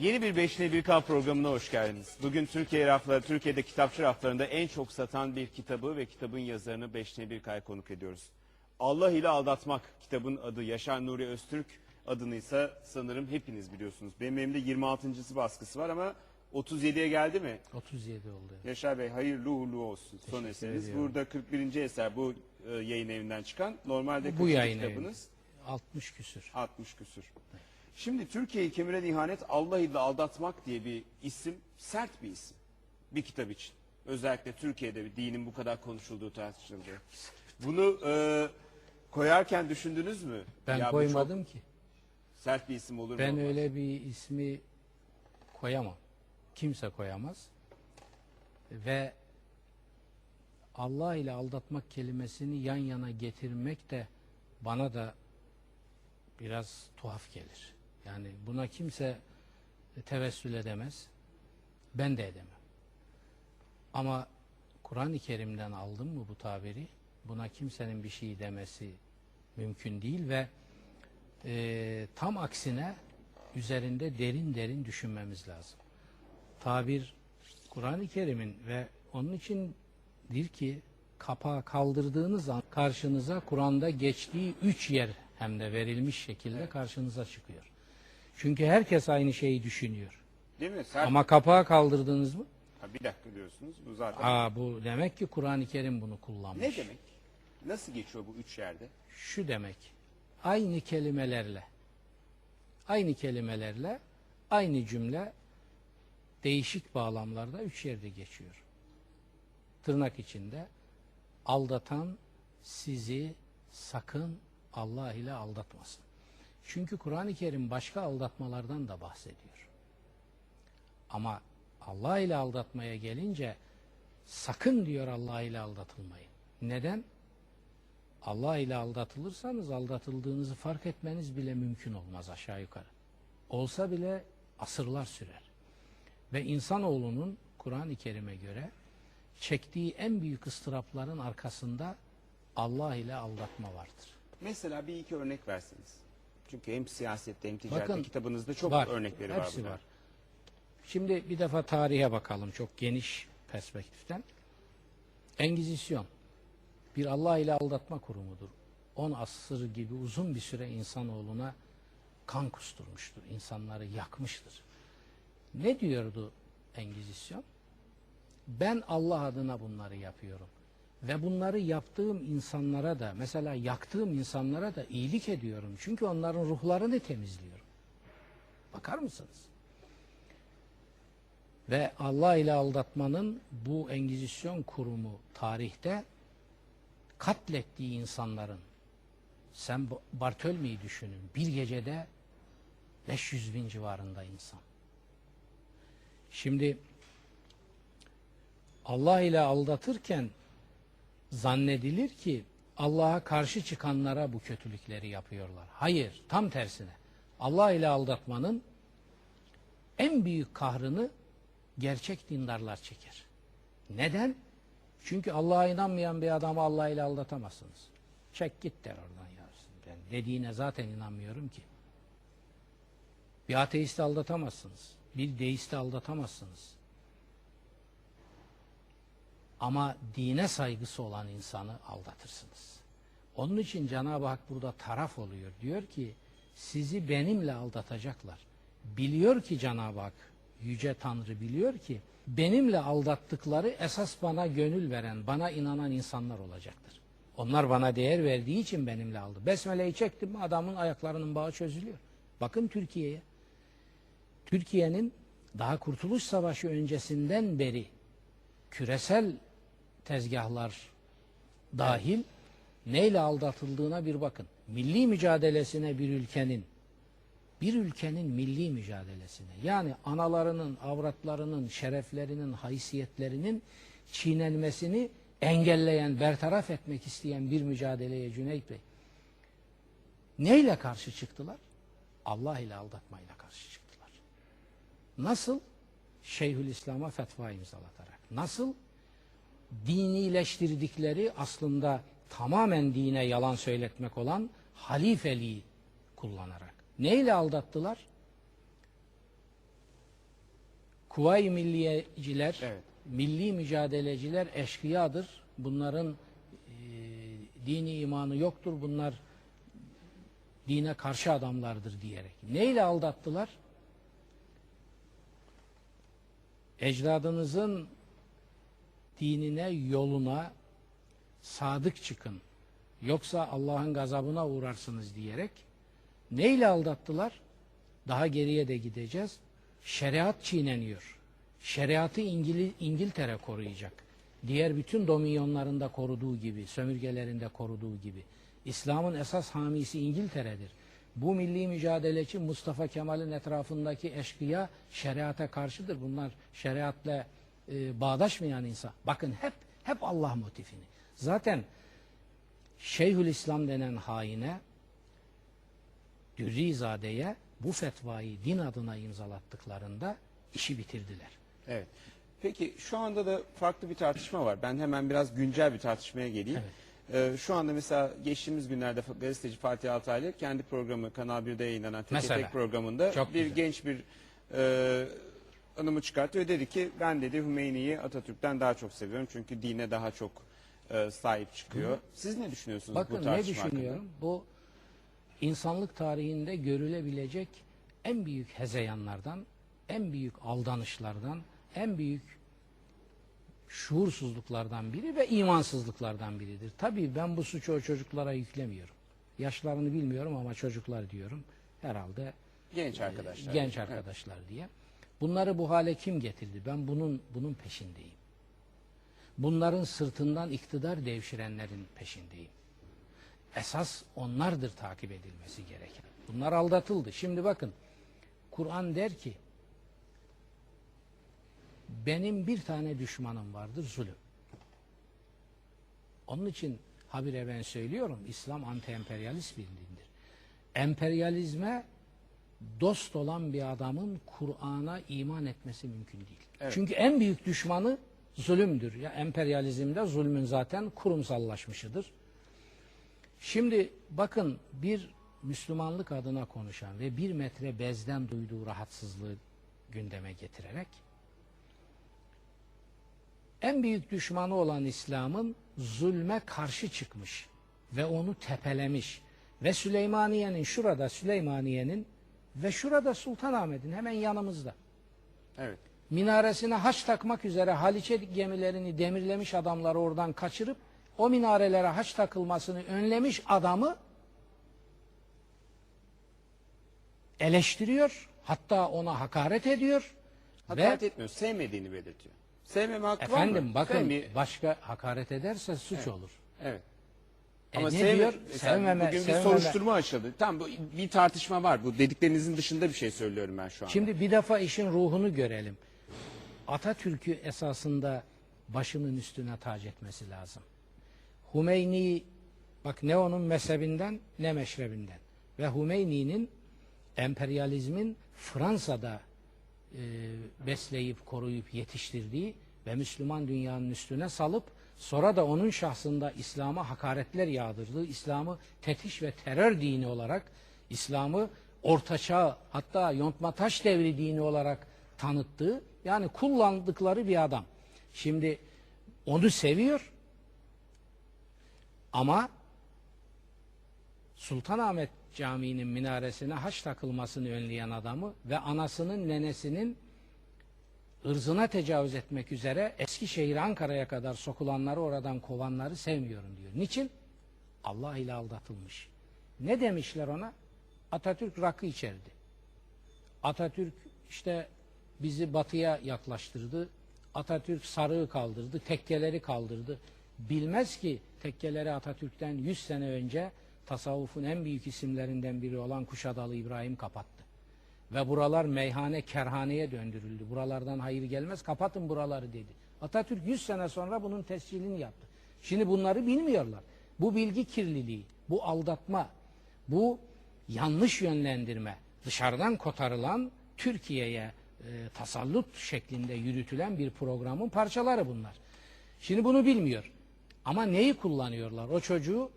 Yeni bir 5 1 K programına hoş geldiniz. Bugün Türkiye rafları, Türkiye'de kitapçı raflarında en çok satan bir kitabı ve kitabın yazarını 5 1 K'ya konuk ediyoruz. Allah ile Aldatmak kitabın adı Yaşar Nuri Öztürk adını ise sanırım hepiniz biliyorsunuz. Benim elimde 26. baskısı var ama 37'ye geldi mi? 37 oldu. Yaşar Bey hayırlı uğurlu olsun son Teşekkür eseriniz. ediyorum. Burada 41. eser bu e, yayın evinden çıkan. Normalde Bu yayın evi. kitabınız? 60 küsür. 60 küsür. Şimdi Türkiye'yi kemiren ihanet Allah ile aldatmak diye bir isim sert bir isim. Bir kitap için. Özellikle Türkiye'de bir dinin bu kadar konuşulduğu tartışıldığı. Bunu e, koyarken düşündünüz mü? Ben Ya bu koymadım ki. çok sert bir isim olur mu? Ben olmaz? öyle bir ismi koyamam. Kimse koyamaz. Ve Allah ile aldatmak kelimesini yan yana getirmek de bana da biraz tuhaf gelir. Yani buna kimse tevessül edemez. Ben de edemem. Ama Kur'an-ı Kerim'den aldım mı bu tabiri? Buna kimsenin bir şey demesi mümkün değil ve e, tam aksine üzerinde derin derin düşünmemiz lazım. Tabir Kur'an-ı Kerim'in ve onun içindir ki kapağı kaldırdığınız an karşınıza Kur'an'da geçtiği üç yer hem de verilmiş şekilde karşınıza çıkıyor. Çünkü herkes aynı şeyi düşünüyor. Değil mi? Sert. Ama kapağı kaldırdınız mı? Ha, bir dakika diyorsunuz. Bu zaten. Aa bu demek ki Kur'an-ı Kerim bunu kullanmış. Ne demek? Nasıl geçiyor bu üç yerde? Şu demek. Aynı kelimelerle aynı kelimelerle aynı cümle değişik bağlamlarda üç yerde geçiyor. Tırnak içinde aldatan sizi sakın Allah ile aldatmasın. Çünkü Kur'an-ı Kerim başka aldatmalardan da bahsediyor. Ama Allah ile aldatmaya gelince sakın diyor Allah ile aldatılmayın. Neden? Allah ile aldatılırsanız aldatıldığınızı fark etmeniz bile mümkün olmaz aşağı yukarı. Olsa bile asırlar sürer. Ve insanoğlunun Kur'an-ı Kerim'e göre çektiği en büyük ıstırapların arkasında Allah ile aldatma vardır. Mesela bir iki örnek verseniz. Çünkü hem siyasette hem ticarette Bakın, kitabınızda çok var, örnekleri var. hepsi var. Şimdi bir defa tarihe bakalım çok geniş perspektiften. Engizisyon bir Allah ile aldatma kurumudur. 10 asır gibi uzun bir süre insanoğluna kan kusturmuştur. insanları yakmıştır. Ne diyordu Engizisyon? Ben Allah adına bunları yapıyorum. Ve bunları yaptığım insanlara da mesela yaktığım insanlara da iyilik ediyorum. Çünkü onların ruhlarını temizliyorum. Bakar mısınız? Ve Allah ile aldatmanın bu Engizisyon kurumu tarihte katlettiği insanların sen Bartölme'yi düşünün. Bir gecede 500 bin civarında insan. Şimdi Allah ile aldatırken zannedilir ki Allah'a karşı çıkanlara bu kötülükleri yapıyorlar. Hayır, tam tersine. Allah ile aldatmanın en büyük kahrını gerçek dindarlar çeker. Neden? Çünkü Allah'a inanmayan bir adamı Allah ile aldatamazsınız. Çek git der oradan yarısın. Ben dediğine zaten inanmıyorum ki. Bir ateisti aldatamazsınız. Bir deisti aldatamazsınız. Ama dine saygısı olan insanı aldatırsınız. Onun için Cenab-ı Hak burada taraf oluyor. Diyor ki sizi benimle aldatacaklar. Biliyor ki Cenab-ı Hak, Yüce Tanrı biliyor ki benimle aldattıkları esas bana gönül veren, bana inanan insanlar olacaktır. Onlar bana değer verdiği için benimle aldı. Besmele'yi çektim adamın ayaklarının bağı çözülüyor. Bakın Türkiye'ye. Türkiye'nin daha Kurtuluş Savaşı öncesinden beri küresel tezgahlar dahil neyle aldatıldığına bir bakın. Milli mücadelesine bir ülkenin bir ülkenin milli mücadelesine yani analarının, avratlarının, şereflerinin, haysiyetlerinin çiğnenmesini engelleyen, bertaraf etmek isteyen bir mücadeleye Cüneyt Bey neyle karşı çıktılar? Allah ile aldatmayla karşı çıktılar. Nasıl? Şeyhülislam'a fetva imzalatarak. Nasıl? Dinileştirdikleri aslında tamamen dine yalan söyletmek olan halifeliği kullanarak. Neyle aldattılar? Kuvayi milliyeciler, Evet. milli mücadeleciler eşkıyadır. Bunların e, dini imanı yoktur. Bunlar dine karşı adamlardır diyerek. Neyle aldattılar? Ecdadınızın dinine, yoluna sadık çıkın. Yoksa Allah'ın gazabına uğrarsınız diyerek neyle aldattılar? Daha geriye de gideceğiz. Şeriat çiğneniyor. Şeriatı İngili- İngiltere koruyacak. Diğer bütün dominyonlarında koruduğu gibi, sömürgelerinde koruduğu gibi. İslam'ın esas hamisi İngiltere'dir. Bu milli mücadeleci Mustafa Kemal'in etrafındaki eşkıya şeriata karşıdır. Bunlar şeriatla e, bağdaşmayan insan. Bakın hep hep Allah motifini. Zaten Şeyhülislam denen haine Dürrizade'ye bu fetvayı din adına imzalattıklarında işi bitirdiler. Evet. Peki şu anda da farklı bir tartışma var. Ben hemen biraz güncel bir tartışmaya geleyim. Ee, şu anda mesela geçtiğimiz günlerde gazeteci Fatih Altaylı kendi programı Kanal 1'de yayınlanan Tek. Tek programında bir güzel. genç bir e, anımı çıkarttı ve dedi ki ben dedi Hümeyni'yi Atatürk'ten daha çok seviyorum çünkü dine daha çok e, sahip çıkıyor. Siz ne düşünüyorsunuz bu Bakın ne tartışma düşünüyorum? Bu insanlık tarihinde görülebilecek en büyük hezeyanlardan, en büyük aldanışlardan, en büyük şuursuzluklardan biri ve imansızlıklardan biridir. Tabii ben bu suçu o çocuklara yüklemiyorum. Yaşlarını bilmiyorum ama çocuklar diyorum. Herhalde hakkında? Genç arkadaşlar. genç Evet. arkadaşlar diye. Bunları bu hale kim getirdi? Ben bunun bunun peşindeyim. Bunların sırtından iktidar devşirenlerin peşindeyim. Esas onlardır takip edilmesi gereken. Bunlar aldatıldı. Şimdi bakın Kur'an der ki benim bir tane düşmanım vardır zulüm. Onun için habire ben söylüyorum İslam anti-emperyalist bir dindir. Emperyalizme dost olan bir adamın Kur'an'a iman etmesi mümkün değil. Evet. Çünkü en büyük düşmanı zulümdür. Ya emperyalizmde zulmün zaten kurumsallaşmışıdır. Şimdi bakın bir Müslümanlık adına konuşan ve bir metre bezden duyduğu rahatsızlığı gündeme getirerek en büyük düşmanı olan İslam'ın zulme karşı çıkmış ve onu tepelemiş ve Süleymaniye'nin şurada Süleymaniye'nin ve şurada Sultanahmet'in hemen yanımızda Evet. minaresine haç takmak üzere Haliç'e gemilerini demirlemiş adamları oradan kaçırıp o minarelere haç takılmasını önlemiş adamı eleştiriyor. Hatta ona hakaret ediyor. Hakaret ve etmiyor. Sevmediğini belirtiyor. Sevmeme hakkı var efendim mı? bakın Sevmi- başka hakaret ederse suç olur. Evet. E Ama ne sevme- diyor? Sevmeme, bugün sevmeme. bir soruşturma açıldı. Tam bu bir tartışma var. Bu dediklerinizin dışında bir şey söylüyorum ben şu anda. Şimdi bir defa işin ruhunu görelim. Atatürk'ü esasında başının üstüne tac etmesi lazım. Hümeyni bak ne onun mezhebinden ne meşrebinden. Ve Hümeyni'nin emperyalizmin Fransa'da e, besleyip koruyup yetiştirdiği ve Müslüman dünyanın üstüne salıp sonra da onun şahsında İslam'a hakaretler yağdırdığı, İslam'ı tetiş ve terör dini olarak İslam'ı ortaçağ hatta yontma taş devri dini olarak tanıttığı yani kullandıkları bir adam. Şimdi onu seviyor ama Sultanahmet Camii'nin minaresine haç takılmasını önleyen adamı ve anasının nenesinin ırzına tecavüz etmek üzere Eskişehir Ankara'ya kadar sokulanları oradan kovanları sevmiyorum diyor. Niçin? Allah ile aldatılmış. Ne demişler ona? Atatürk rakı içerdi. Atatürk işte bizi batıya yaklaştırdı. Atatürk sarığı kaldırdı, tekkeleri kaldırdı. Bilmez ki tekkeleri Atatürk'ten 100 sene önce tasavvufun en büyük isimlerinden biri olan Kuşadalı İbrahim kapattı. Ve buralar meyhane, kerhaneye döndürüldü. Buralardan hayır gelmez, kapatın buraları dedi. Atatürk 100 sene sonra bunun tescilini yaptı. Şimdi bunları bilmiyorlar. Bu bilgi kirliliği, bu aldatma, bu yanlış yönlendirme, dışarıdan kotarılan Türkiye'ye e, tasallut şeklinde yürütülen bir programın parçaları bunlar. Şimdi bunu bilmiyor. Ama neyi kullanıyorlar? O çocuğu